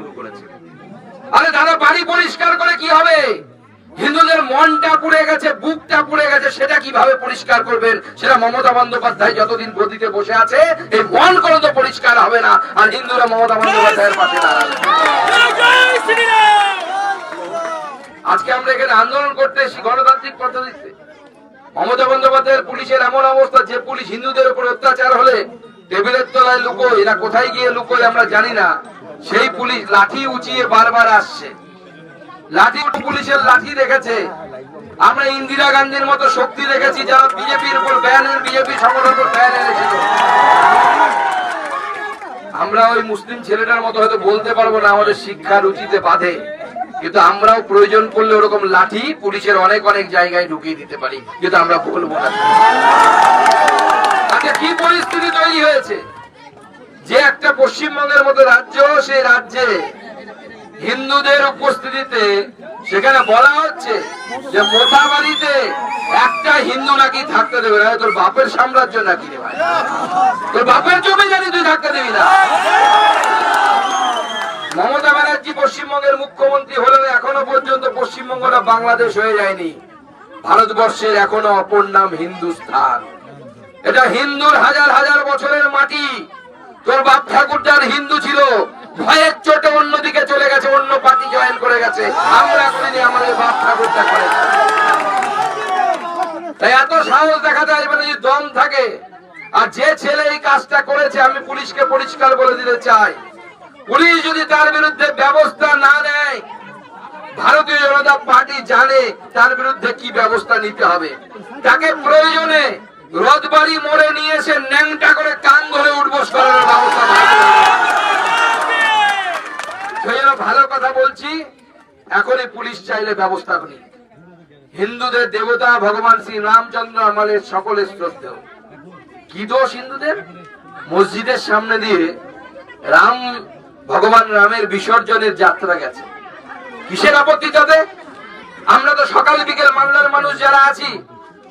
শুরু করেছে। আরে দাদা, বাড়ি পরিষ্কার করে কি হবে? হিন্দুদের মনটা পুড়ে গেছে, বুকটা পুড়ে গেছে, সেটা কীভাবে পরিষ্কার করবেন? সেটা মমতা বন্দ্যোপাধ্যায় যতদিন গদিতে বসে আছে, এই মন কোনো তো পরিষ্কার হবে না, আর হিন্দুরা মমতা বন্দ্যোপাধ্যায়ের পাশে আজকে আমরা এখানে আন্দোলন করতে এসেছি গণতান্ত্রিক পদ্ধতিতে। মমতা বন্দ্যোপাধ্যায়ের পুলিশের এমন অবস্থা, যে পুলিশ হিন্দুদের উপর অত্যাচার হলে টেবিলের তলায় লুকোয়, এরা কোথায় গিয়ে লুকোয় আমরা জানি না। সেই পুলিশ লাঠি উঁচিয়ে বারবার আসছে। লাঠি পুলিশের লাঠি রেখেছে। আমরা ইন্দিরা গান্ধীর মতো শক্তি রেখেছি যারা বিজেপির উপর ব্যানের, বিজেপি সংগঠনের উপর ব্যান এনেছিল। আমরা ওই মুসলিম ছেলেটার মতো হয়তো বলতে পারব না আমাদের শিক্ষা রুচিতে বাধে। কিন্তু আমরাও প্রয়োজন পড়লে ওরকম লাঠি পুলিশের অনেক অনেক জায়গায় ঢুকিয়ে দিতে পারি। কিন্তু আমরা বলব না। আজকে কি পরিস্থিতি তৈরি হয়েছে? যে একটা পশ্চিমবঙ্গের মতো রাজ্য সেই রাজ্যে হিন্দুদের উপস্থিতিতে সেখানে বলা হচ্ছে যে মোথাবাড়িতে একটা হিন্দু নাকি থাকতে দেবে না, তোর বাপের সাম্রাজ্য নাকি তোর বাপের জমি জানি তুই থাকতে দিবি না। মমতা ব্যানার্জি পশ্চিমবঙ্গের মুখ্যমন্ত্রী হলেও এখনও পর্যন্ত পশ্চিমবঙ্গটা বাংলাদেশ হয়ে যায়নি। ভারতবর্ষের এখনও অপর নাম হিন্দুস্থান। এটা হিন্দুর হাজার হাজার বছরের মাটি। তোর বাপ ঠাকুরদার হিন্দু ছিল, ভয়ের চোটে অন্যদিকে চলে গেছে, অন্য পার্টি জয়েন করে গেছে। আমরা করিনি আমাদের বাপ ঠাকুরদা করে। তাই এত সাহস দেখাতে আসবে না যদি দম থাকে, আর যে ছেলে এই কাজটা করেছে, আমি পুলিশকে পরিষ্কার বলে দিতে চাই। পুলিশ যদি তার বিরুদ্ধে ব্যবস্থা না নেয়, ভারতীয় জনতা পার্টি জানে তার বিরুদ্ধে কি ব্যবস্থা নিতে হবে। তাকে প্রয়োজনে রথবাড়ি মোড়ে নিয়ে এসে ন্যাংটা করে কান ধরে উঠবোস করানোর ব্যবস্থা ভালো কথা বলছি, এখনই পুলিশ চাইলে ব্যবস্থা করি। হিন্দুদের দেবতা ভগবান শ্রী রামচন্দ্র আমাদের সকলের শ্রদ্ধেয়। কি দোষ হিন্দুদের? মসজিদের সামনে দিয়ে রাম, ভগবান রামের বিসর্জনের যাত্রা গেছে। কিসের আপত্তি তাতে আমরা তো সকাল বিকেল মালদার মানুষ যারা আছি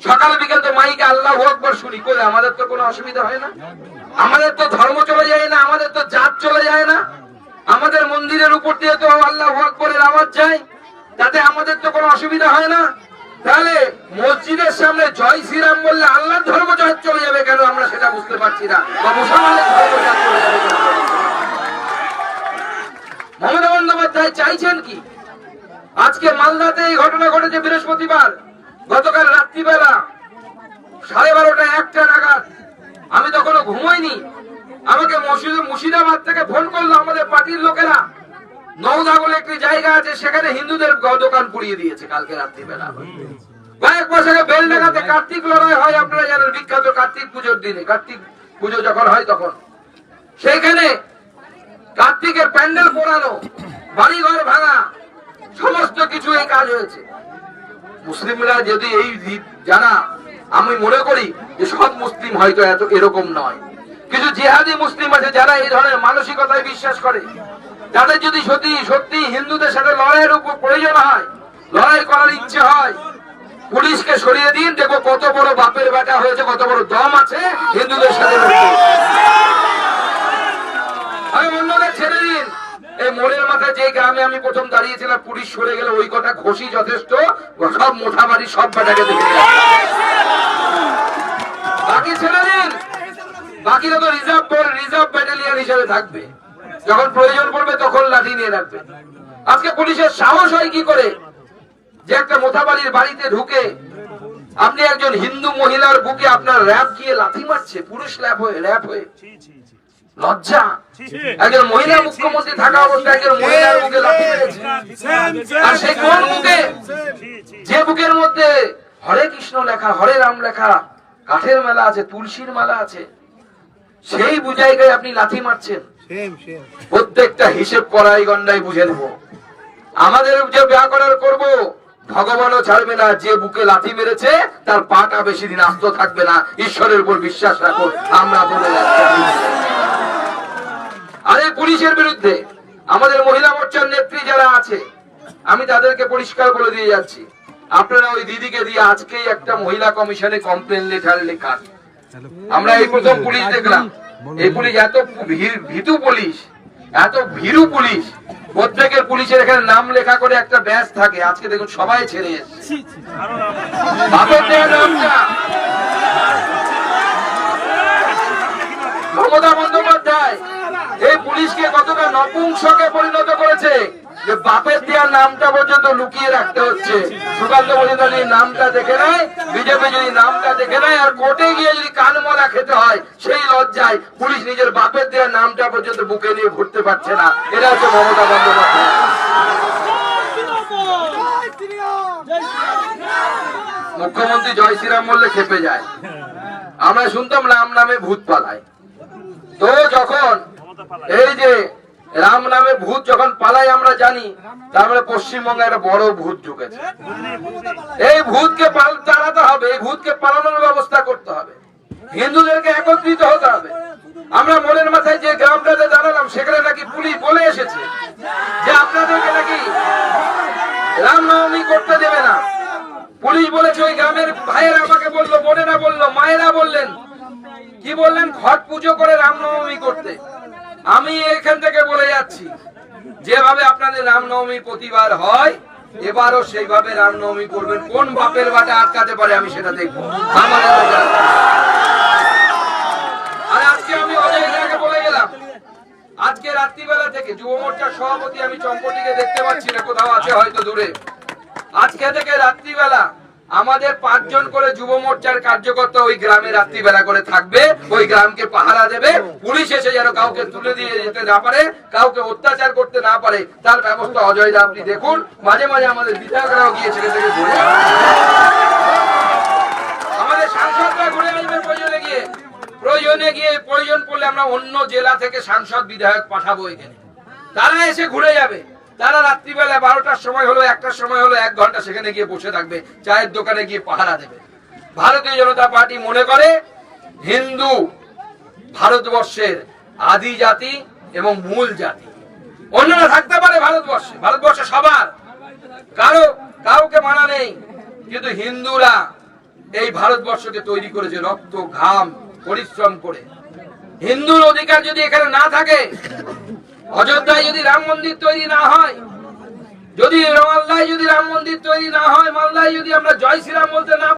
সকাল বিকেল তো মাইকে আল্লাহ আকবর শুনি। করে আমাদের তো কোনো অসুবিধা হয় না? আমাদের তো ধর্ম চলে যায় না, আমাদের তো জাত চলে যায় না। আমাদের মন্দিরের উপর দিয়ে তো আল্লাহ আকবরের আওয়াজ যায়, তাতে আমাদের তো কোনো অসুবিধা হয় না। তাহলে মসজিদের সামনে জয় শ্রীরাম বললে আল্লাহ ধর্ম জয় চলে যাবে কেন? আমরা সেটা বুঝতে পারছি না। বা মুসলমানের ধর্ম জয় চলে যাবে মমতা বন্দ্যোপাধ্যায় চাইছেন কি? আজকে মালদাতে এই ঘটনা ঘটেছে বৃহস্পতিবার। গতকাল রাত্রিবেলা সাড়ে বারোটা একটা নাগাদ আমি তখনও ঘুমাইনি। আমাকে মুর্শিদাবাদ থেকে ফোন করল আমাদের পার্টির লোকেরা। নওদা বলে একটি জায়গা আছে, সেখানে হিন্দুদের দোকান পুড়িয়ে দিয়েছে কালকে রাত্রিবেলা। কয়েক মাস আগে বেলডাঙ্গাতে কার্তিক লড়াই হয়, আপনারা জানেন বিখ্যাত কার্তিক পুজোর দিনে। কার্তিক পুজো যখন হয় তখন। সেইখানে কার্তিকের প্যান্ডেল পোড়ানো, বাড়িঘর ভাঙা, সমস্ত কিছু এই কাজ হয়েছে। মুসলিমরা যদি এই যারা আমি মনে করি যে সব মুসলিম হয়তো এত এরকম নয়। কিছু জেহাদি মুসলিম আছে যারা এই ধরনের মানসিকতায় বিশ্বাস করে। তাদের যদি সত্যি সত্যি হিন্দুদের সাথে লড়াইয়ের উপর প্রয়োজন হয়, লড়াই করার ইচ্ছে হয়, পুলিশকে সরিয়ে দিন দেখো কত বড় বাপের বেটা হয়েছে, কত বড় দম আছে হিন্দুদের সাথে লড়তে। আমি অন্যদের ছেড়ে দিন এই মোড়ের মাথায় যে গ্রামে আমি প্রথম দাঁড়িয়েছিলাম, পুলিশ সরে গেলে ওই কথা ঘষি যথেষ্ট। সব মোটা বাড়ি, সব বেটাকে দেখে বাকি ছেড়ে দিন বাকিরা তো রিজার্ভ রিজার্ভ ব্যাটালিয়ন হিসেবে থাকবে। যখন প্রয়োজন পড়বে তখন লাঠি নিয়ে রাখবে। আজকে পুলিশের সাহস হয় কি করে? যে একটা মোথাবাড়ির বাড়িতে ঢুকে আপনি একজন হিন্দু মহিলার বুকে আপনার র্যাপ গিয়ে লাথি মারছে, পুরুষ ল্যাপ হয়ে, র্যাপ হয়ে। লজ্জা? একজন মহিলা মুখ্যমন্ত্রী থাকা অবস্থায় একজন মহিলার বুকে লাথি মেরেছে আর সেই কোন বুকে যে বুকের মধ্যে হরে কৃষ্ণ লেখা হরে রাম লেখা কাঠের মেলা আছে তুলসীর মালা আছে সেই বুঝাইগায় আপনি লাথি মারছেন। প্রত্যেকটা হিসেব করাই গন্ডাই বুঝে নেব। আমাদের যে ব্যা করার করব। ভগবানও ছাড়বে না যে বুকে লাথি মেরেছে তার পাটা বেশি দিন আস্ত থাকবে না। ঈশ্বরের উপর বিশ্বাস রাখুন আমরা বলে যাচ্ছি আরে পুলিশের বিরুদ্ধে। আমাদের মহিলা মোর্চার নেত্রী যারা আছে, আমি তাদেরকে পরিষ্কার করে দিয়ে যাচ্ছি। আপনারা ওই দিদিকে দিয়ে আজকেই একটা মহিলা কমিশনে কমপ্লেন লেটার লেখান। আমরা এই প্রথম পুলিশ দেখলাম। এই পুলিশ এত ভীতু পুলিশ, এত ভীরু পুলিশ। প্রত্যেকের পুলিশের এখানে নাম লেখা করে একটা ব্যাস থাকে। আজকে দেখুন সবাই ছেড়ে এসেছে। মমতা বন্দ্যোপাধ্যায় এই পুলিশকে কতটা নপুংসকে পরিণত করেছে যে বাপের দেওয়ার নামটা পর্যন্ত লুকিয়ে রাখতে হচ্ছে। সুকান্ত যদি নামটা দেখে নেয়, বিজেপি যদি নামটা দেখে নেয়, আর কোর্টে গিয়ে যদি কানমলা খেতে হয়, সেই লজ্জায় পুলিশ নিজের বাপের দেওয়ার নামটা পর্যন্ত বুকে নিয়ে ঘুরতে পারছে না। এটা হচ্ছে মমতা বন্দ্যোপাধ্যায়। মুখ্যমন্ত্রী জয় শ্রীরাম বললে খেপে যায়। আমরা শুনতাম রাম নামে ভূত পালায়। তো যখন এই যে রাম নামে ভূত যখন পালাই আমরা জানি, তার মানে পশ্চিমবঙ্গে একটা বড় ভূত ঢুকেছে। এই ভূতকে তাড়াতে হবে, এই ভূতকে পালানোর ব্যবস্থা করতে হবে। হিন্দুদেরকে একত্রিত হতে হবে। আমরা মনের মাথায় যে গ্রামটাতে দাঁড়ালাম, সেখানে নাকি পুলিশ বলে এসেছে যে আপনাদেরকে নাকি রামনবমী করতে দেবে না পুলিশ বলেছে ওই গ্রামের ভাইয়েরা আমাকে বলল বোনেরা বলল মায়েরা বললেন কি বললেন ঘট পুজো করে রামনবমী করতে আমি এখান থেকে বলে যাচ্ছি, যেভাবে আপনাদের রামনবমী প্রতিবার হয়, এবারও সেইভাবে রামনবমী করবেন। কোন বাপের বাটা আটকাতে পারে আমি সেটা দেখব। আজকে আমি ঘোষকে বলে গেলাম। আজকে রাত্রিবেলা থেকে যুব মোর্চার সভাপতি আমি চম্পটিকে দেখতে পাচ্ছি না, কোথাও আছে হয়তো দূরে। আজকে থেকে রাত্রিবেলা আমাদের পাঁচজন করে যুব মোর্চার কার্যকর্তা ওই গ্রামে রাত্রিবেলা করে থাকবে, ওই গ্রামকে পাহারা দেবে, পুলিশ এসে যেন কাউকে তুলে দিয়ে যেতে না পারে, কাউকে অত্যাচার করতে না পারে, তার ব্যবস্থা অজয় দা আপনি দেখুন। মাঝে মাঝে আমাদের বিধায়করাও গিয়ে থেকে ঘুরে। আমাদের সাংসদরা ঘুরে প্রয়োজনে গিয়ে। প্রয়োজনে গিয়ে প্রয়োজন পড়লে আমরা অন্য জেলা থেকে সাংসদ, বিধায়ক পাঠাবো এখানে। তারা এসে ঘুরে যাবে। তারা রাত্রিবেলা বারোটার সময় হলো, একটার সময় হলো, এক ঘণ্টা সেখানে গিয়ে বসে থাকবে, চায়ের দোকানে গিয়ে পাহারা দেবে। ভারতীয় জনতা পার্টি মনে করে, হিন্দু ভারতবর্ষের আদি জাতি এবং মূল জাতি। অন্যরা থাকতে পারে ভারতবর্ষে ভারতবর্ষে সবার। কারও, কাউকে মানা নেই, কিন্তু হিন্দুরা এই ভারতবর্ষকে তৈরি করেছে রক্ত, ঘাম, পরিশ্রম করে। হিন্দুর অধিকার যদি এখানে না থাকে অযোধ্যায় যদি রাম মন্দির তৈরি না হয়, যদি মালদায় যদি রাম মন্দির তৈরি না হয়, মালদায় যদি আমরা জয় শ্রীরাম বলতে না